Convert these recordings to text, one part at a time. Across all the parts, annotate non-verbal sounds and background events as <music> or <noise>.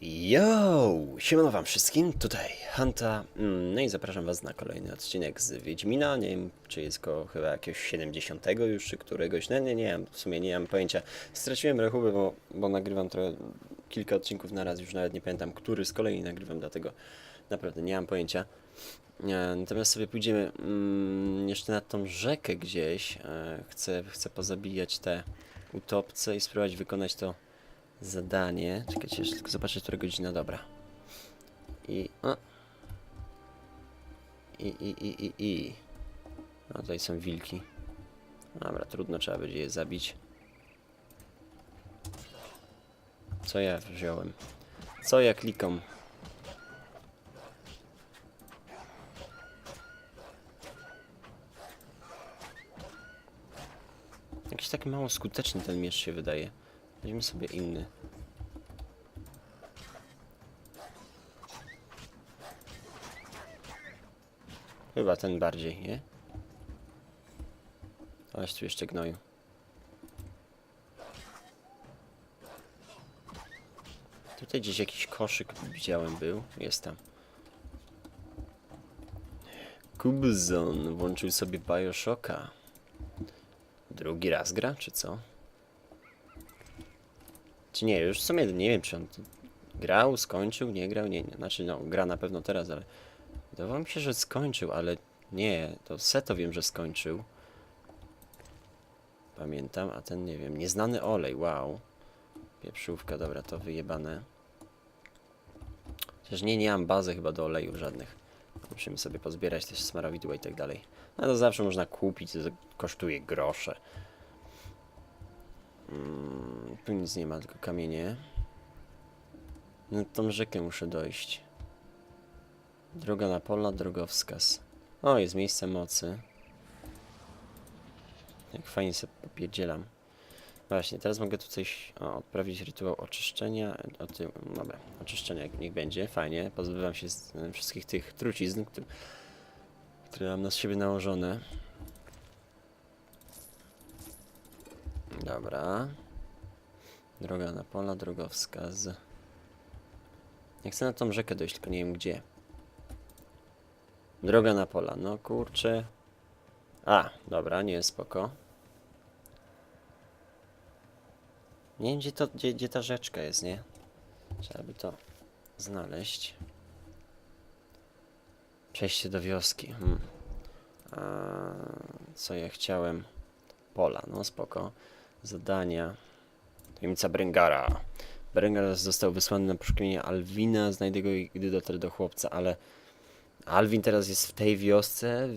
Yo! Siemano wam wszystkim, tutaj Hanta, mm, no i zapraszam was na kolejny odcinek z Wiedźmina, nie wiem czy jest go chyba jakiegoś 70 już, czy któregoś, no nie, nie wiem, w sumie nie mam pojęcia. Straciłem rachubę, bo, bo nagrywam trochę, kilka odcinków na raz, już nawet nie pamiętam, który z kolei nagrywam, dlatego naprawdę nie mam pojęcia. E, Natomiast sobie pójdziemy mm, jeszcze na tą rzekę gdzieś, e, chcę, chcę pozabijać te utopce i spróbować wykonać to zadanie. Czekajcie, jeszcze tylko zobaczę, która godzina, dobra. I... O. I, i, i, i, i. No tutaj są wilki. Dobra, trudno, trzeba będzie je zabić. Co ja wziąłem? Co ja klikam? Jakiś taki mało skuteczny ten miecz się wydaje. Weźmy sobie inny. Chyba ten bardziej, nie? Aleś tu jeszcze gnoju. Tutaj gdzieś jakiś koszyk widziałem był. Jest tam. Kubzon włączył sobie Bioshocka. Drugi raz gra, czy co? Czy nie, już w sumie nie wiem, czy on grał, skończył, nie grał, nie, nie. Znaczy, no, gra na pewno teraz, ale wydawało mi się, że skończył, ale nie, to Seto wiem, że skończył. Pamiętam, a ten nie wiem. Nieznany olej, wow. Pieprzówka, dobra, to wyjebane. Chociaż nie, nie mam bazy chyba do olejów żadnych. Musimy sobie pozbierać też smarowidła i tak dalej. No to zawsze można kupić, to kosztuje grosze. Mm, tu nic nie ma, tylko kamienie. Na tą rzekę muszę dojść. Droga na pola, drogowskaz. O, jest miejsce mocy. Jak fajnie sobie popierdzielam. Właśnie, teraz mogę tu coś o, odprawić rytuał oczyszczenia. O tym, dobra, oczyszczenia niech będzie, fajnie. Pozbywam się z wszystkich tych trucizn, które, które mam na siebie nałożone. Dobra. Droga na pola, drogowskaz. Ja chcę na tą rzekę dojść, tylko nie wiem gdzie. Droga na pola, no kurczę. A, dobra, nie, spoko. Nie wiem, gdzie, to, gdzie, gdzie ta rzeczka jest, nie? Trzeba by to znaleźć. Przejście do wioski. Hmm. A, co ja chciałem? Pola, no spoko. Zadania. Tajemnica Brengara. Brengar został wysłany na poszukiwanie Alwina. Znajdę go, gdy dotrę do chłopca, ale Alwin teraz jest w tej wiosce.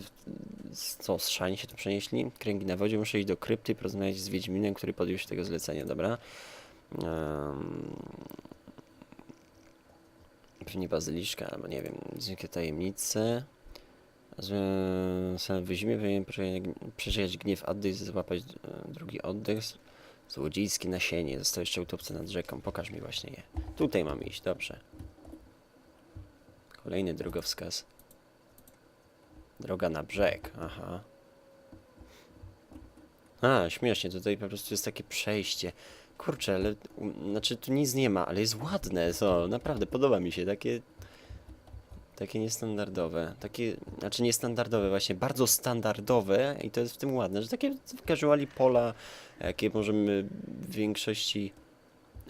Co, z Szani się tu przenieśli? Kręgi na wodzie. Muszę iść do krypty i porozmawiać z Wiedźminem, który podjął się tego zlecenia, dobra? Um, pewnie bazyliszka, albo nie wiem, zwykłe tajemnice. Sam w zimie powinien przeżyć- gniew i złapać e, drugi oddech. Złodziejskie nasienie. Został jeszcze utopce nad rzeką. Pokaż mi właśnie je. Tutaj mam iść, dobrze. Kolejny drogowskaz. Droga na brzeg, aha. A, śmiesznie, tutaj po prostu jest takie przejście. Kurczę, ale, znaczy tu nic nie ma, ale jest ładne, co, naprawdę, podoba mi się, takie, takie niestandardowe, takie, znaczy niestandardowe właśnie, bardzo standardowe i to jest w tym ładne, że takie casuali pola, jakie możemy w większości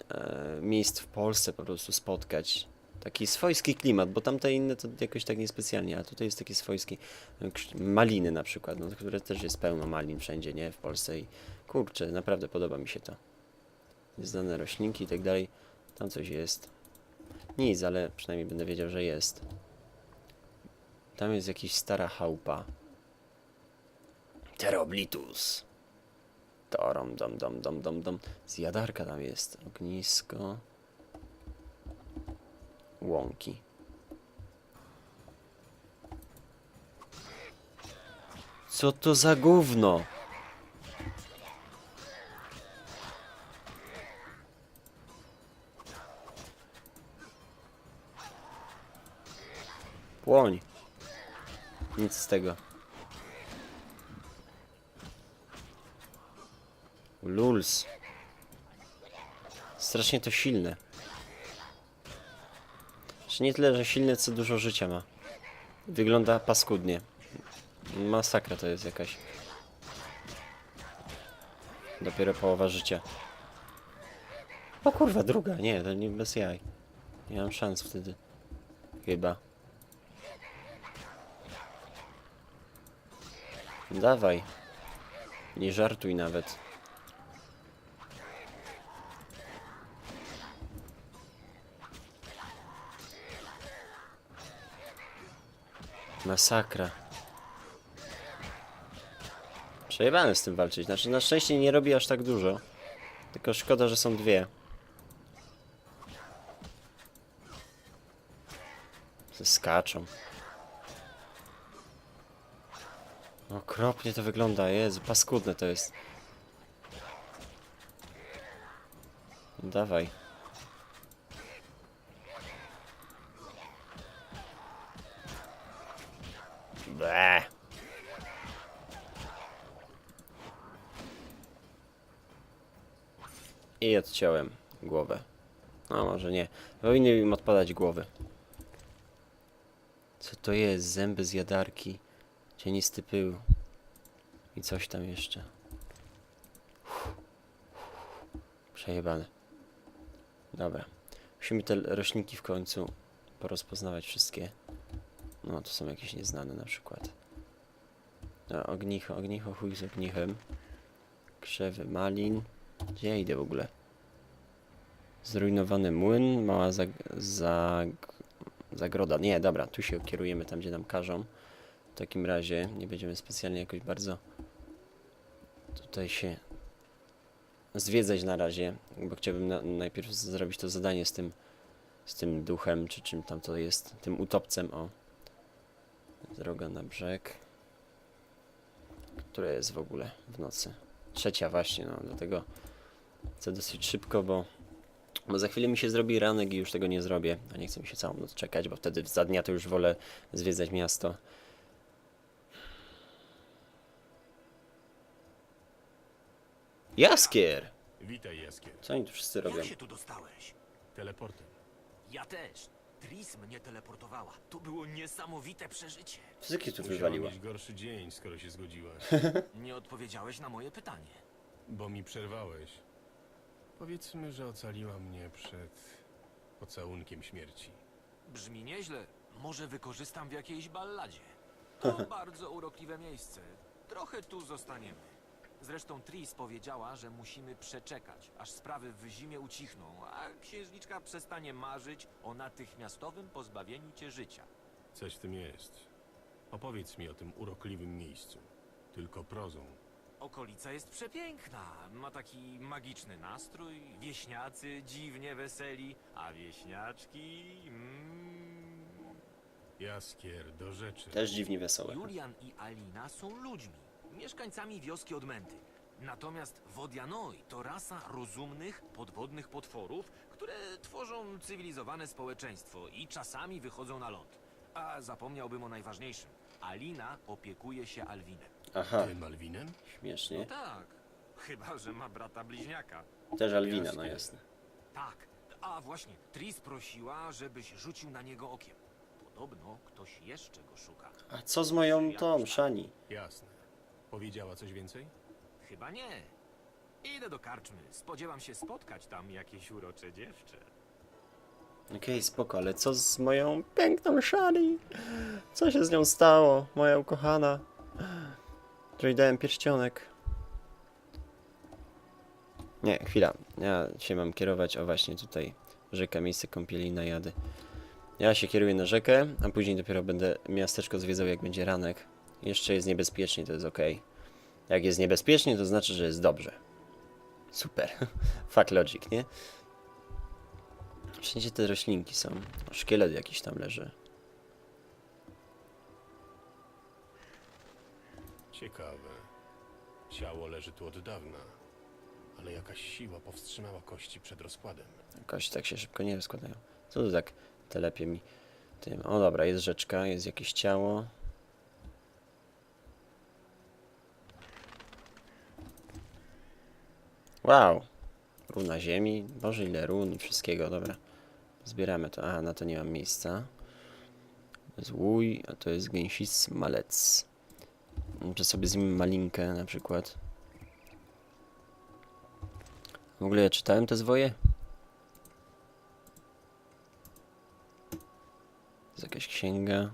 e, miejsc w Polsce po prostu spotkać. Taki swojski klimat, bo tamte inne to jakoś tak niespecjalnie, a tutaj jest taki swojski. e, Maliny na przykład, no, które też jest pełno malin wszędzie, nie? W Polsce i kurczę, naprawdę podoba mi się to. Znane roślinki i tak dalej. Tam coś jest. Nic, ale przynajmniej będę wiedział, że jest. Tam jest jakiś stara chałupa. Teroblitus. Torom, dom, dom, dom, dom, dom. Zjadarka tam jest. Ognisko. Łąki. Co to za gówno? Płoń. Nic z tego. Luls. Strasznie to silne. Czy nie tyle, że silny, co dużo życia ma. Wygląda paskudnie. Masakra to jest jakaś. Dopiero połowa życia. O kurwa, druga. Nie, to nie bez jaj. Nie mam szans wtedy. Chyba. Dawaj. Nie żartuj nawet. Masakra. Przejebane z tym walczyć. Znaczy, na szczęście nie robi aż tak dużo. Tylko szkoda, że są dwie. Se Skaczą. Okropnie to wygląda, Jezu, paskudne to jest. Dawaj. Ble. I odciąłem głowę. No może nie. Powinny im odpadać głowy. Co to jest? Zęby z jadarki. Cienisty pył. I coś tam jeszcze. Przejebane. Dobra. Musimy te roślinki w końcu porozpoznawać wszystkie. No, to są jakieś nieznane na przykład. No, ognicho, ognicho, chuj z ognichem. Krzewy malin. Gdzie ja idę w ogóle? Zrujnowany młyn, mała zag... zag... zagroda. Nie, dobra, tu się kierujemy tam, gdzie nam każą. W takim razie nie będziemy specjalnie jakoś bardzo tutaj się zwiedzać na razie, bo chciałbym na, najpierw zrobić to zadanie z tym z tym duchem, czy czym tam to jest, tym utopcem, o. Droga na brzeg. Które jest w ogóle w nocy? Trzecia właśnie, no, dlatego chcę dosyć szybko, bo bo za chwilę mi się zrobi ranek i już tego nie zrobię, a nie chcę mi się całą noc czekać, bo wtedy za dnia to już wolę zwiedzać miasto. Jaskier! Witaj, Jaskier. Co oni tu wszyscy robią? Jak się tu dostałeś? Teleportem. Ja też. Tris mnie teleportowała. To było niesamowite przeżycie. Fizyki tu Musiała wywaliła. mieć gorszy dzień, skoro się zgodziłaś. <laughs> Nie odpowiedziałeś na moje pytanie. Bo mi przerwałeś. Powiedzmy, że ocaliła mnie przed pocałunkiem śmierci. Brzmi nieźle. Może wykorzystam w jakiejś balladzie. <laughs> To bardzo urokliwe miejsce. Trochę tu zostaniemy. Zresztą Tris powiedziała, że musimy przeczekać, aż sprawy w Wyzimie ucichną, a księżniczka przestanie marzyć o natychmiastowym pozbawieniu cię życia. Coś w tym jest. Opowiedz mi o tym urokliwym miejscu. Tylko prozą. Okolica jest przepiękna. Ma taki magiczny nastrój. Wieśniacy dziwnie weseli, a wieśniaczki. Mm, Jaskier, do rzeczy. Też dziwnie wesołe. Julian i Alina są ludźmi, mieszkańcami wioski Odmęty. Natomiast Wodianoi to rasa rozumnych, podwodnych potworów, które tworzą cywilizowane społeczeństwo i czasami wychodzą na ląd. A zapomniałbym o najważniejszym. Alina opiekuje się Alwinem. Aha, Tym Malwinem? No śmiesznie. tak, chyba że ma brata bliźniaka. Też Alwina, no Jasne. jasne. Tak. A właśnie, Tris prosiła, żebyś rzucił na niego okiem. Podobno ktoś jeszcze go szuka. A co z moją tą, Szani? Jasne. Powiedziała coś więcej? Chyba nie. Idę do karczmy. Spodziewam się spotkać tam jakieś urocze dziewczę. Okej, spoko, ale co z moją piękną Szani? Co się z nią stało, moja ukochana? Której dałem pierścionek. Nie, chwila. Ja się mam kierować, o właśnie tutaj rzeka, miejsce kąpieli, najady. Ja się kieruję na rzekę, a później dopiero będę miasteczko zwiedzał jak będzie ranek. Jeszcze jest niebezpiecznie, to jest ok. Jak jest niebezpiecznie, to znaczy, że jest dobrze. Super. <laughs> Fuck logic, nie? Wszędzie te roślinki są. O, Szkielet jakiś tam leży. Ciekawe. Ciało leży tu od dawna. Ale jakaś siła powstrzymała kości przed rozkładem. Kości tak się szybko nie rozkładają. Co tu tak telepie mi tym? O dobra, jest rzeczka, jest jakieś ciało. Wow. Runa ziemi. Boże ile run i wszystkiego, dobra. Zbieramy to. A, na to nie mam miejsca. To jest łój, a to jest gęsis malec. Muszę sobie z nim malinkę na przykład. W ogóle ja czytałem te zwoje? Jest jakaś księga.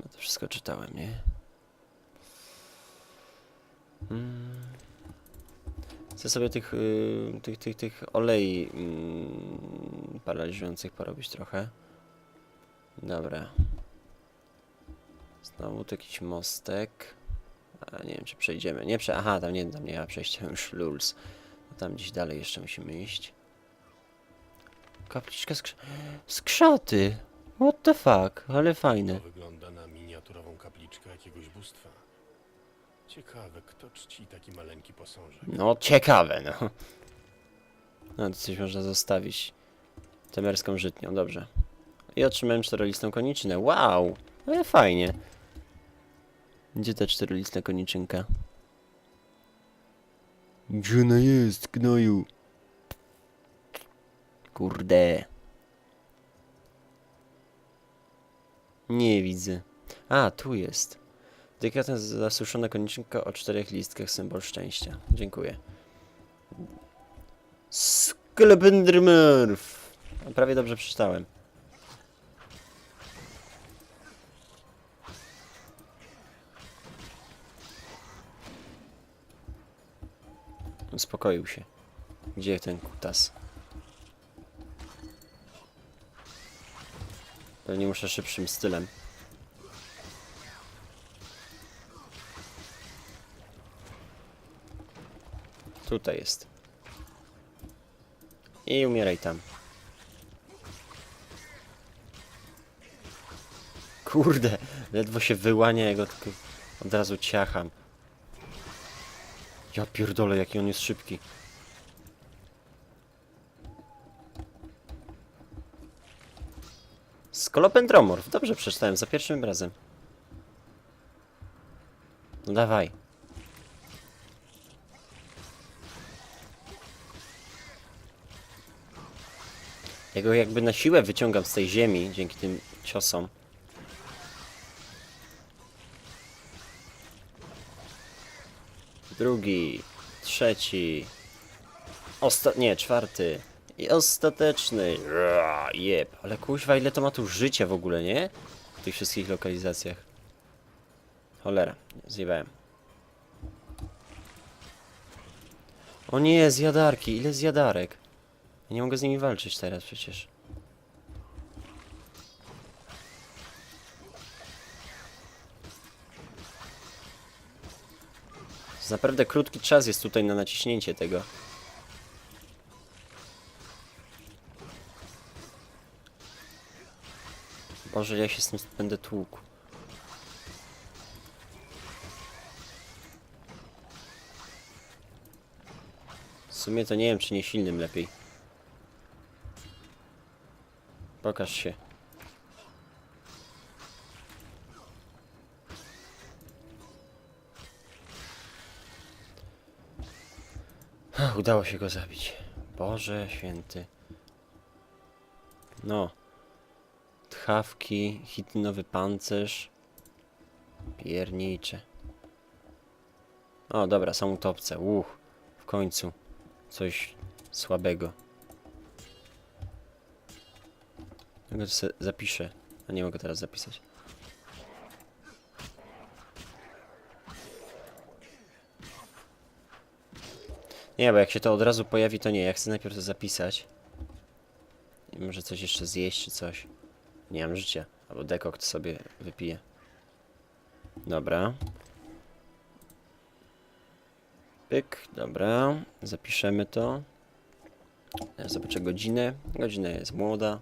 No to wszystko czytałem, nie? Mm. Chcę sobie tych, y, tych, tych, tych olei mm, paraliżujących porobić trochę. Dobra. Znowu tu jakiś mostek. A nie wiem, czy przejdziemy. Nie prze... Aha, tam nie, tam nie ma przejścia <laughs> już luls. No tam gdzieś dalej jeszcze musimy iść. Kapliczka skrzy... Skrzaty! What the fuck? Ale fajne. To wygląda na miniaturową kapliczkę jakiegoś bóstwa. Ciekawe, kto czci taki maleńki posążek. No, ciekawe, no. No, to coś można zostawić. Temerską żytnią, dobrze. I otrzymałem czterolistną koniczynę. Wow! Ale fajnie. Gdzie ta czterolistna koniczynka? Gdzie ona jest, gnoju? Kurde. Nie widzę. A, tu jest. Delikatna zasuszona koniczynka o czterech listkach, symbol szczęścia. Dziękuję. Skelebendrymurf! Prawie dobrze przeczytałem. Uspokoił się. Gdzie ten kutas? Pewnie muszę szybszym stylem. Tutaj jest. I umieraj tam. Kurde, ledwo się wyłania, ja go tylko od razu ciacham. Ja pierdolę, jaki on jest szybki. Skolopendromorf. Dobrze przeczytałem, za pierwszym razem. No dawaj. Go jakby na siłę wyciągam z tej ziemi dzięki tym ciosom. Drugi, trzeci, osta... nie, czwarty i ostateczny. Jeb, ale kuźwa ile to ma tu życia w ogóle, nie? W tych wszystkich lokalizacjach. Cholera, zjebałem. O nie, zjadarki, ile zjadarek. Ja nie mogę z nimi walczyć teraz przecież. Naprawdę krótki czas jest tutaj na naciśnięcie tego. Boże, ja się z tym będę tłukł. W sumie to nie wiem, czy nie silnym lepiej. Pokaż się. Udało się go zabić. Boże święty. No. Tchawki, hitynowy pancerz. Piernicze. O, dobra, są utopce. Uch, w końcu. Coś słabego. Ja go se zapiszę. A nie mogę teraz zapisać. Nie, bo jak się to od razu pojawi, to nie. Ja chcę najpierw to zapisać. I może coś jeszcze zjeść, czy coś. Nie mam życia. Albo dekokt sobie wypiję. Dobra. Pyk, dobra. Zapiszemy to. Ja zobaczę godzinę. Godzina jest młoda.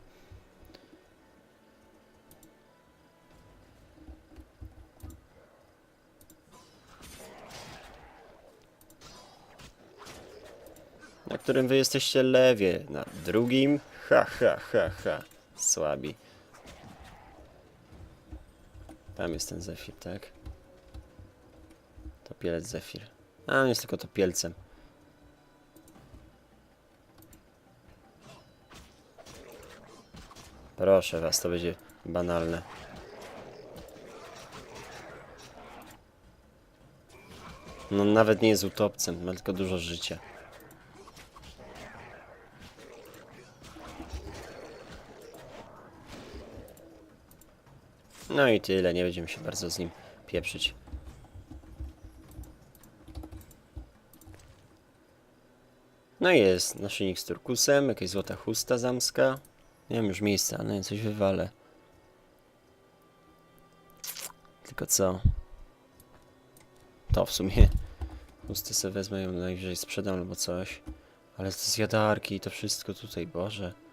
Którym wy jesteście lewie? Na drugim? Ha, ha, ha, ha. Słabi. Tam jest ten Zefir, tak? Topielec Zefir. A, on jest tylko Proszę was, to będzie banalne. No nawet nie jest utopcem, ma tylko dużo życia. No i tyle, nie będziemy się bardzo z nim pieprzyć. No i jest naszyjnik z turkusem, jakaś złota chusta zamska. Nie mam już miejsca, no i coś wywalę. Tylko co? To w sumie. Chusty sobie wezmę ją najwyżej sprzedam albo coś. Ale to z jadarki i to wszystko tutaj, Boże.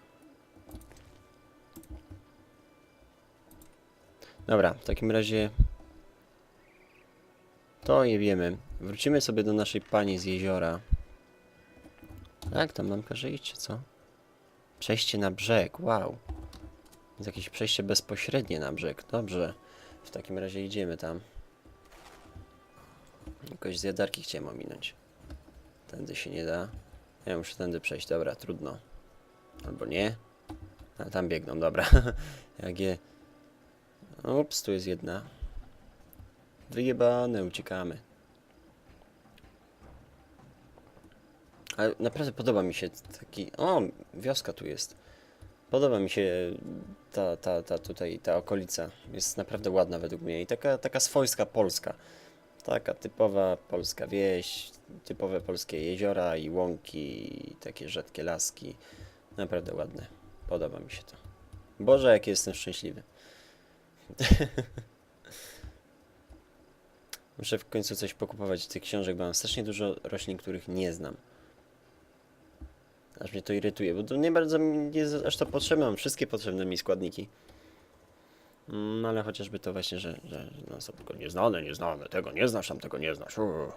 Dobra, w takim razie to je wiemy. Wrócimy sobie do naszej pani z jeziora. Tak, tam nam każe iść, czy co? Przejście na brzeg, wow. Jest jakieś przejście bezpośrednie na brzeg, dobrze. W takim razie idziemy tam. Jakoś z jadarki chciałem ominąć. Tędy się nie da. Ja muszę tędy przejść, dobra, trudno. Albo nie. A tam biegną, dobra. <laughs> Jak je... Ups, tu jest jedna. Wyjebane, uciekamy. Ale naprawdę podoba mi się taki... O, wioska tu jest. Podoba mi się ta, ta, ta tutaj, ta okolica. Jest naprawdę ładna według mnie i taka, taka swojska polska. Taka typowa polska wieś, typowe polskie jeziora i łąki, i takie rzadkie laski. Naprawdę ładne. Podoba mi się to. Boże, jak jestem szczęśliwy. <laughs> Muszę w końcu coś pokupować z tych książek, bo mam strasznie dużo roślin, których nie znam. Aż mnie to irytuje, bo to nie bardzo mi jest aż to potrzebne, mam wszystkie potrzebne mi składniki. Mm, ale chociażby to właśnie, że, że no, są tylko nieznane, nieznane, tego nie znasz, tam tego nie znasz. Uuu.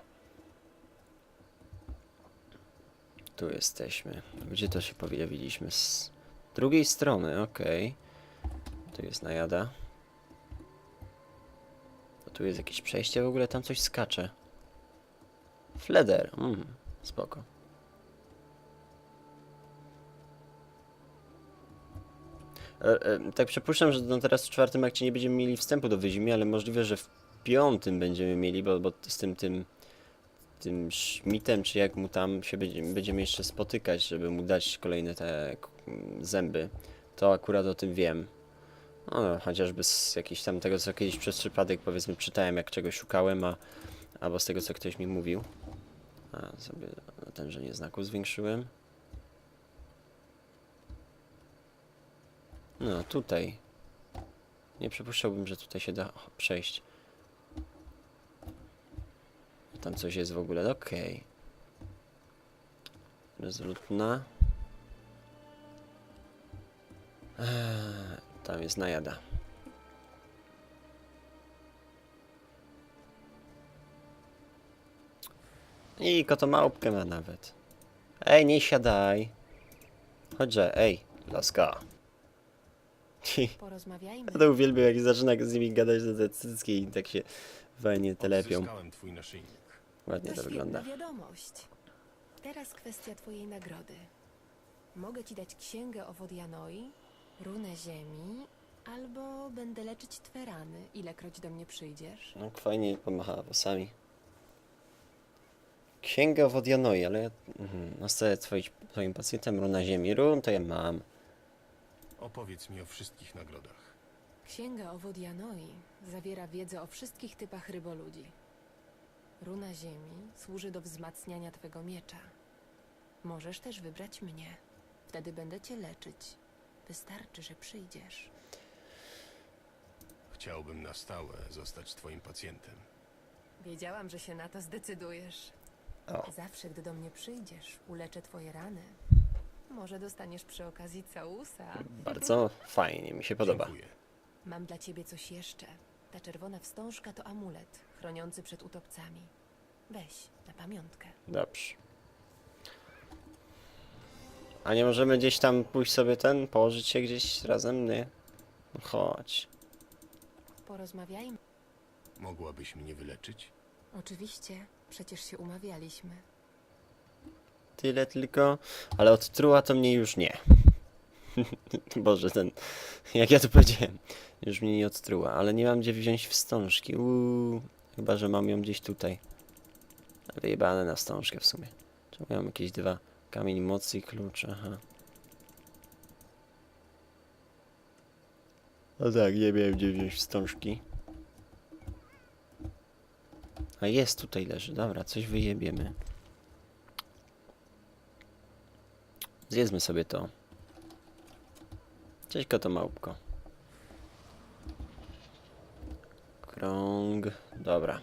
Tu jesteśmy. Gdzie to się pojawiliśmy? Z drugiej strony, okej. Tu jest najada. Tu jest jakieś przejście w ogóle, tam coś skacze. Fleder, mm, spoko. E, e, tak przypuszczam, że no teraz w czwartym akcie nie będziemy mieli wstępu do Wyzimy, ale możliwe, że w piątym będziemy mieli, bo, bo z tym tym tym Schmidtem, czy jak mu tam się będziemy, będziemy jeszcze spotykać, żeby mu dać kolejne te zęby. To akurat o tym wiem. No, chociażby z jakiejś tam tego, co kiedyś przez przypadek powiedzmy czytałem, jak czegoś szukałem, a albo z tego, co ktoś mi mówił. A sobie natężenie znaku zwiększyłem. No, tutaj. Nie przypuszczałbym, że tutaj się da o, przejść. Tam coś jest w ogóle, okej. Rezolutna. Eee, tam jest najada. I kotomałpkę ma nawet. Ej, nie siadaj. Chodźże, ej, laska. Porozmawiajmy. <laughs> Ja to uwielbiam, jak zaczyna z nimi gadać do cycki i tak się fajnie telepią. Twój naszyjnik. Ładnie To wygląda. wiadomość. Teraz kwestia twojej nagrody. Mogę ci dać księgę o Wodianoi, runę ziemi, albo będę leczyć twe rany, ilekroć do mnie przyjdziesz. No, fajnie pomachała włosami. Księga Wodianoi, ale ja mhm, no chcę twoim, twoim pacjentem runa ziemi. Run to ja mam. Opowiedz mi o wszystkich nagrodach. Księga o Wodianoi zawiera wiedzę o wszystkich typach ryboludzi. Runa ziemi służy do wzmacniania twego miecza. Możesz też wybrać mnie. Wtedy będę cię leczyć. Wystarczy, że przyjdziesz. Chciałbym na stałe zostać twoim pacjentem. Wiedziałam, że się na to zdecydujesz. O. Zawsze, gdy do mnie przyjdziesz, uleczę twoje rany. Może dostaniesz przy okazji całusa. Bardzo fajnie, mi się podoba. Dziękuję. Mam dla ciebie coś jeszcze. Ta czerwona wstążka to amulet, chroniący przed utopcami. Weź, na pamiątkę. Dobrze. A nie możemy gdzieś tam pójść sobie ten, położyć się gdzieś razem, nie? No chodź. Porozmawiajmy. Mogłabyś mnie wyleczyć? Oczywiście, przecież się umawialiśmy. Tyle tylko. Ale od truła to mnie już nie. <laughs> Boże, ten... Jak ja to powiedziałem? Już mnie nie odtruła, ale nie mam gdzie wziąć wstążki. Uuu, chyba, że mam ją gdzieś tutaj. Wyjebane na wstążkę w sumie. Czemu ja mam jakieś dwa? Kamień mocy i klucz, aha. No tak, nie miałem gdzie wziąć wstążki. A jest, tutaj leży. Dobra, coś wyjebiemy. Zjedzmy sobie to. Cześć koto małpko. Krąg. Dobra.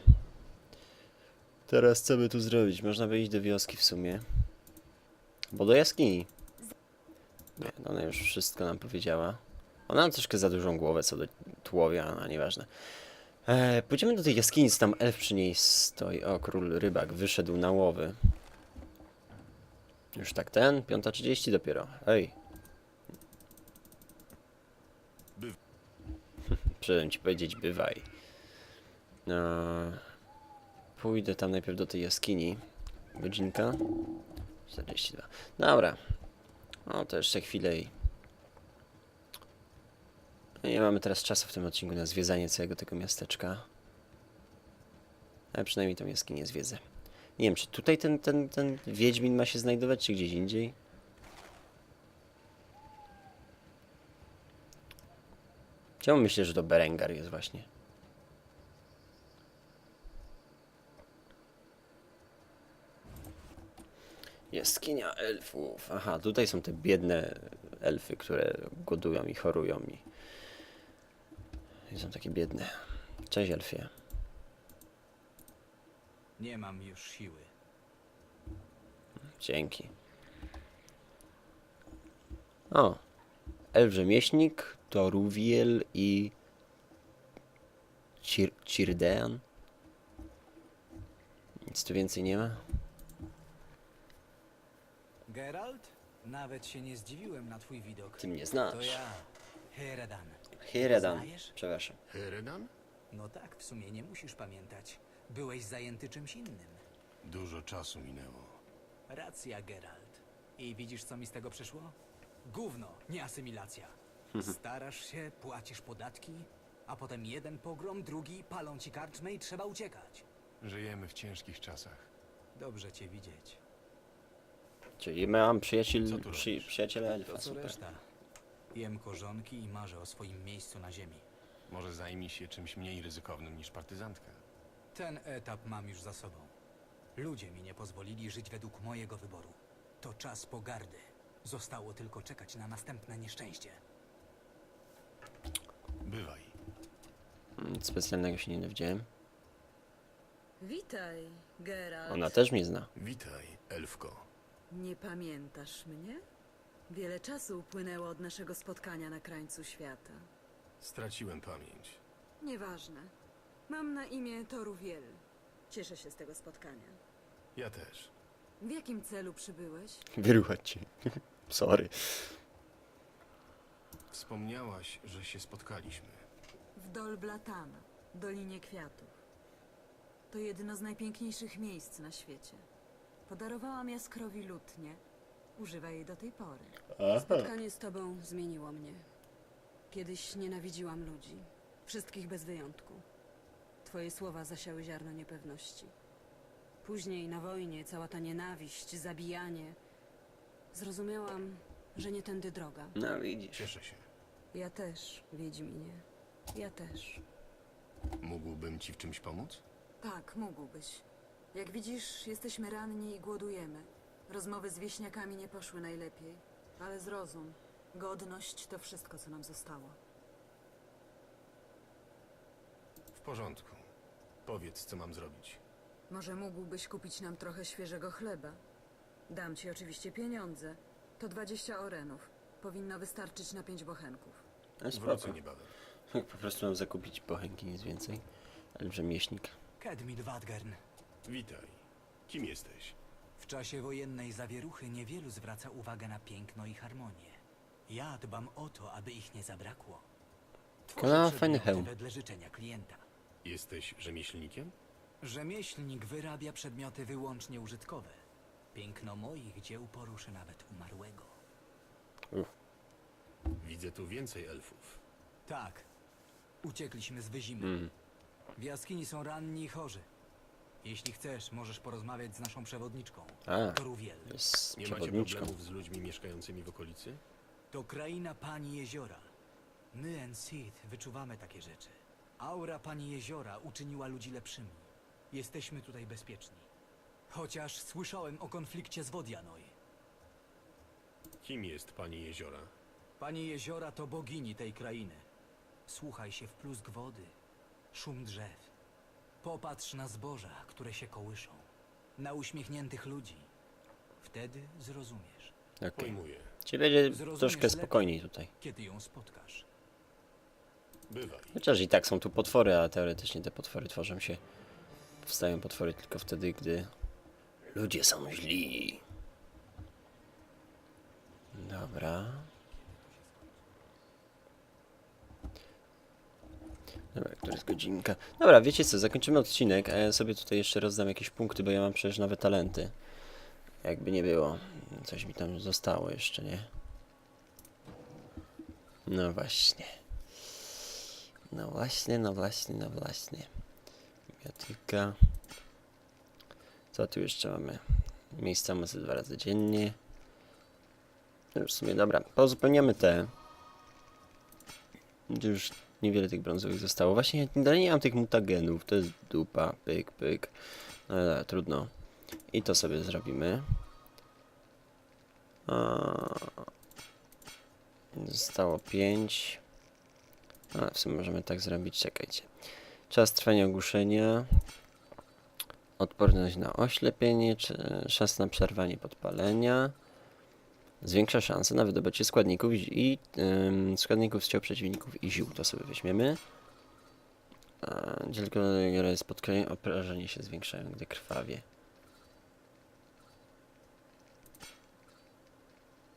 Teraz co by tu zrobić? Można by iść do wioski w sumie. Bo do jaskini. Nie, no ona już wszystko nam powiedziała. Ona ma troszkę za dużą głowę co do tułowia, no nieważne. Eee, pójdziemy do tej jaskini, co tam elf przy niej stoi. O, król rybak wyszedł na łowy. Już tak ten? 5.30 dopiero. Ej. <laughs> Przyszedłem ci powiedzieć bywaj. No, pójdę tam najpierw do tej jaskini. Godzinka. 42. Dobra. No to jeszcze chwilę i... No Nie mamy teraz czasu w tym odcinku na zwiedzanie całego tego miasteczka. Ale przynajmniej tą jaskinię zwiedzę. Nie wiem, czy tutaj ten, ten, ten Wiedźmin ma się znajdować, czy gdzieś indziej? Czemu myślę, że to Berengar jest właśnie? Jaskinia elfów. Aha, tutaj są te biedne elfy, które głodują i chorują i... I są takie biedne. Cześć elfie. Nie mam już siły. Dzięki. O. Elf rzemieślnik, Toruwiel i... Cir Cirdean. Nic tu więcej nie ma? Geralt? Nawet się nie zdziwiłem na twój widok. Ty mnie To znasz. ja, Heredan. Hiredan. Znajesz? Przepraszam. Heredan? No tak, w sumie nie musisz pamiętać. Byłeś zajęty czymś innym. Dużo czasu minęło. Racja, Geralt. I widzisz, co mi z tego przyszło? Gówno, nie asymilacja. Starasz się, płacisz podatki, a potem jeden pogrom, drugi, palą ci karczmę i trzeba uciekać. Żyjemy w ciężkich czasach. Dobrze cię widzieć. Czyli mam przyjaciel, Co tu przy, robisz? przyjaciela To elfa, co super. reszta. Jem korzonki i marzę o swoim miejscu na ziemi. Może zajmij się czymś mniej ryzykownym niż partyzantka. Ten etap mam już za sobą. Ludzie mi nie pozwolili żyć według mojego wyboru. To czas pogardy. Zostało tylko czekać na następne nieszczęście. Bywaj. Nic specjalnego się nie dowiedziałem. Witaj, Geralt. Ona też mnie zna. Witaj, elfko. Nie pamiętasz mnie? Wiele czasu upłynęło od naszego spotkania na krańcu świata. Straciłem pamięć. Nieważne. Mam na imię Toruwiel. Cieszę się z tego spotkania. Ja też. W jakim celu przybyłeś? Wyruchać cię. <laughs> Sorry. Wspomniałaś, że się spotkaliśmy. W Dolblatana, Dolinie Kwiatów. To jedno z najpiękniejszych miejsc na świecie. Podarowałam Jaskrowi lutnię. Używa jej do tej pory. Spotkanie z tobą zmieniło mnie. Kiedyś nienawidziłam ludzi. Wszystkich bez wyjątku. Twoje słowa zasiały ziarno niepewności. Później na wojnie cała ta nienawiść, zabijanie. Zrozumiałam, że nie tędy droga. No widzisz. Cieszę się. Ja też, Wiedźminie. Ja też. Mógłbym ci w czymś pomóc? Tak, mógłbyś. Jak widzisz, jesteśmy ranni i głodujemy. Rozmowy z wieśniakami nie poszły najlepiej, ale zrozum. Godność to wszystko, co nam zostało. W porządku. Powiedz, co mam zrobić. Może mógłbyś kupić nam trochę świeżego chleba? Dam ci oczywiście pieniądze. To 20 orenów. Powinno wystarczyć na pięć bochenków. No spoko. Wrócę niebawem. <laughs> Po prostu mam zakupić bochenki, nic więcej. Elf rzemieślnik. Kedmil Wadgern. Witaj. Kim jesteś? W czasie wojennej zawieruchy niewielu zwraca uwagę na piękno i harmonię. Ja dbam o to, aby ich nie zabrakło. No, fajny przedmioty hełm. wedle życzenia klienta. Jesteś rzemieślnikiem? Rzemieślnik wyrabia przedmioty wyłącznie użytkowe. Piękno moich dzieł poruszy nawet umarłego. Widzę tu więcej elfów. Tak. Uciekliśmy z wyzimy. Mm. W jaskini są ranni i chorzy. Jeśli chcesz, możesz porozmawiać z naszą przewodniczką. A, Toruwiel. jest Nie macie przewodniczką. problemów z ludźmi mieszkającymi w okolicy? To kraina Pani Jeziora. My, Enseed, wyczuwamy takie rzeczy. Aura Pani Jeziora uczyniła ludzi lepszymi. Jesteśmy tutaj bezpieczni. Chociaż słyszałem o konflikcie z Wodianoj. Kim jest pani jeziora? Pani Jeziora to bogini tej krainy. Słuchaj się w plusk wody, szum drzew. Popatrz na zboża, które się kołyszą. Na uśmiechniętych ludzi. Wtedy zrozumiesz, Okej. Pojmuję. Czyli będzie Zrozumiesz troszkę lepiej. spokojniej tutaj. kiedy ją spotkasz. Bywaj. Chociaż i tak są tu potwory, a teoretycznie te potwory tworzą się. Powstają potwory tylko wtedy, gdy ludzie są źli. Dobra. Dobra, która jest godzinka? Dobra, wiecie co, zakończymy odcinek, a ja sobie tutaj jeszcze rozdam jakieś punkty, bo ja mam przecież nowe talenty. Jakby nie było. Coś mi tam zostało jeszcze, nie? No właśnie. No właśnie, no właśnie, no właśnie. Biblioteka. Co tu jeszcze mamy? Miejsca mocy dwa razy dziennie. No już w sumie dobra. Pozupełniamy te. Już niewiele tych brązowych zostało. Właśnie dalej nie mam tych mutagenów. To jest dupa. Pyk, pyk. No ale trudno. I to sobie zrobimy. Zostało 5. A, w sumie możemy tak zrobić, czekajcie. Czas trwania ogłuszenia. Odporność na oślepienie, czy szans na przerwanie podpalenia. Zwiększa szanse na wydobycie składników i ym, składników z ciał przeciwników i ziół. To sobie weźmiemy. Tylko jest podkręcenie, obrażenie się zwiększają, gdy krwawie.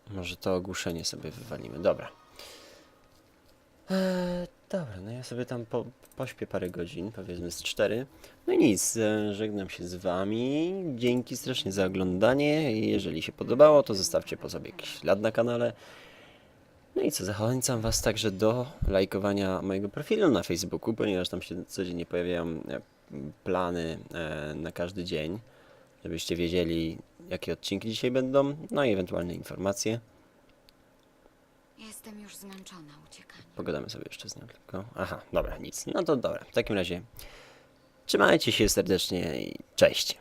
Może to ogłuszenie sobie wywalimy. Dobra. Eee, dobra, no ja sobie tam po, pośpię parę godzin, powiedzmy z cztery. No i nic, e, żegnam się z wami. Dzięki strasznie za oglądanie. Jeżeli się podobało, to zostawcie po sobie jakiś ślad na kanale. No i co, zachęcam was także do lajkowania mojego profilu na Facebooku, ponieważ tam się codziennie pojawiają e, plany e, na każdy dzień, żebyście wiedzieli, jakie odcinki dzisiaj będą, no i ewentualne informacje. Jestem już zmęczona uciekaniem. Pogadamy sobie jeszcze z nią tylko. Aha, dobra, nic. No to dobra. W takim razie trzymajcie się serdecznie i cześć.